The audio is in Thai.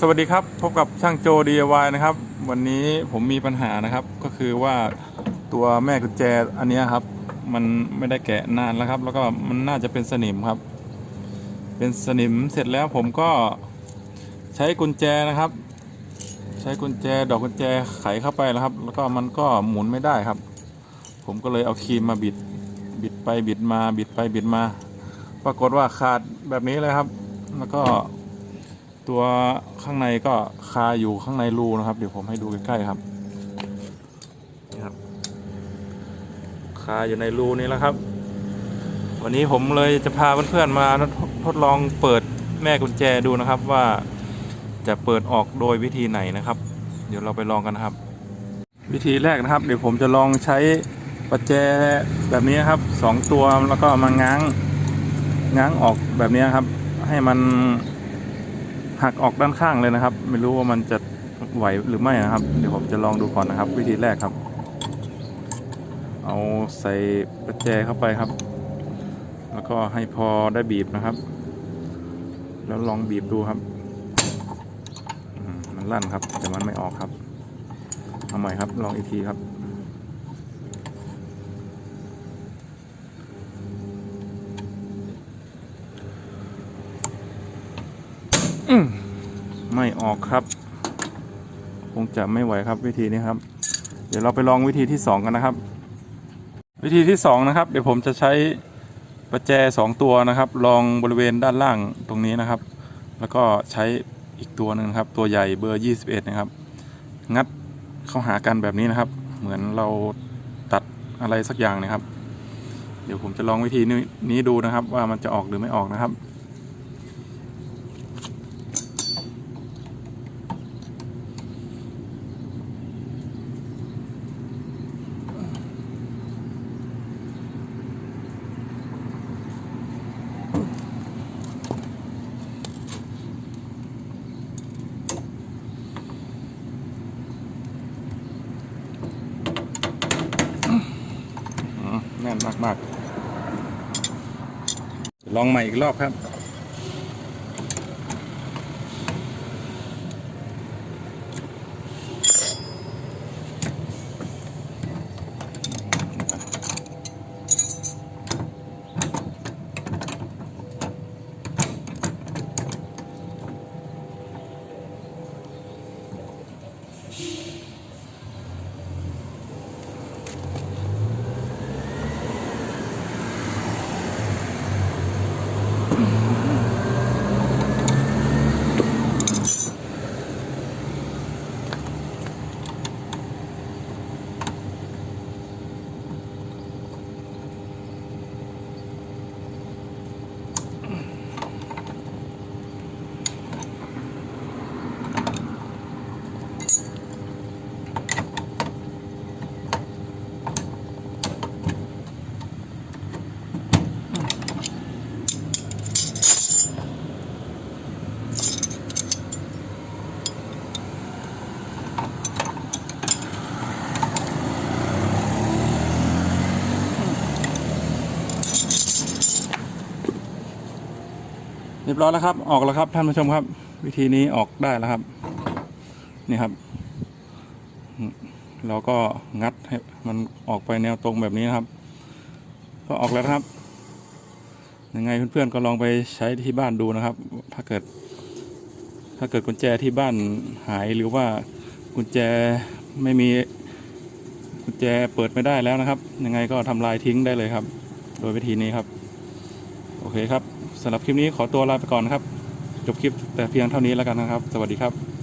สวัสดีครับ พบกับช่างโจ DIY นะครับ วันนี้ผมมีปัญหานะครับ ก็คือว่าตัวแม่กุญแจอันนี้ครับ มันไม่ได้แกะนานแล้วครับ แล้วก็มันน่าจะเป็นสนิมครับ เป็นสนิมเสร็จแล้วผมก็ใช้กุญแจนะครับ ใช้กุญแจดอกกุญแจไขเข้าไปแล้วครับ แล้วก็มันก็หมุนไม่ได้ครับ ผมก็เลยเอาครีมมาบิด บิดไปบิดมา บิดไปบิดมา ปรากฏว่าขาดแบบนี้เลยครับ แล้วก็ ตัวข้างในก็คาอยู่ข้างในรูนะครับ เดี๋ยวผมให้ดูใกล้ๆครับนี่ครับ คาอยู่ในรูนี้แล้วครับ วันนี้ผมเลยจะพาเพื่อนๆมาทดลองเปิดแม่กุญแจดูนะครับว่าจะเปิดออกโดยวิธีไหนนะครับ เดี๋ยวเราไปลองกันนะครับ วิธีแรกนะครับ เดี๋ยวผมจะลองใช้ประแจแบบนี้ครับสองตัวแล้วก็มาง้างง้างออกแบบนี้ครับ ให้มัน หักออกด้านข้างเลยนะครับ ไม่รู้ว่ามันจะไหวหรือไม่นะครับ เดี๋ยวผมจะลองดูก่อนนะครับ วิธีแรกครับ เอาใส่ประแจเข้าไปครับ แล้วก็ให้พอได้บีบนะครับ แล้วลองบีบดูครับมันลั่นครับแต่มันไม่ออกครับ เอาใหม่ครับ ลองอีกทีครับ ไม่ออกครับ คงจะไม่ไหวครับวิธีนี้ครับ เดี๋ยวเราไปลองวิธีที่สองกันนะครับ วิธีที่สองนะครับ เดี๋ยวผมจะใช้ประแจสองตัวนะครับ ลองบริเวณด้านล่างตรงนี้นะครับ แล้วก็ใช้อีกตัวหนึ่งครับ ตัวใหญ่เบอร์ 21 นะครับ งัดเข้าหากันแบบนี้นะครับ เหมือนเราตัดอะไรสักอย่างนะครับ เดี๋ยวผมจะลองวิธีนี้นี้ดูนะครับ ว่ามันจะออกหรือไม่ออกนะครับ อื มากมากๆลองใหม่อีกรอบครับ รียบร้อยแล้วครับ ออกแล้วครับท่านผู้ชมครับ วิธีนี้ออกได้แล้วครับ นี่ครับ เราก็งัดให้มันออกไปแนวตรงแบบนี้นะครับ ก็ออกแล้วครับ ยังไงเพื่อนๆก็ลองไปใช้ที่บ้านดูนะครับ ถ้าเกิด ถ้าเกิดกุญแจที่บ้านหายหรือว่ากุญแจไม่มีกุญแจเปิดไม่ได้แล้วนะครับ ยังไงก็ทำลายทิ้งได้เลยครับ โดยวิธีนี้ครับ โอเคครับสำหรับคลิปนี้ขอตัวลาไปก่อนครับ จบคลิปแต่เพียงเท่านี้แล้วกันนะครับ สวัสดีครับ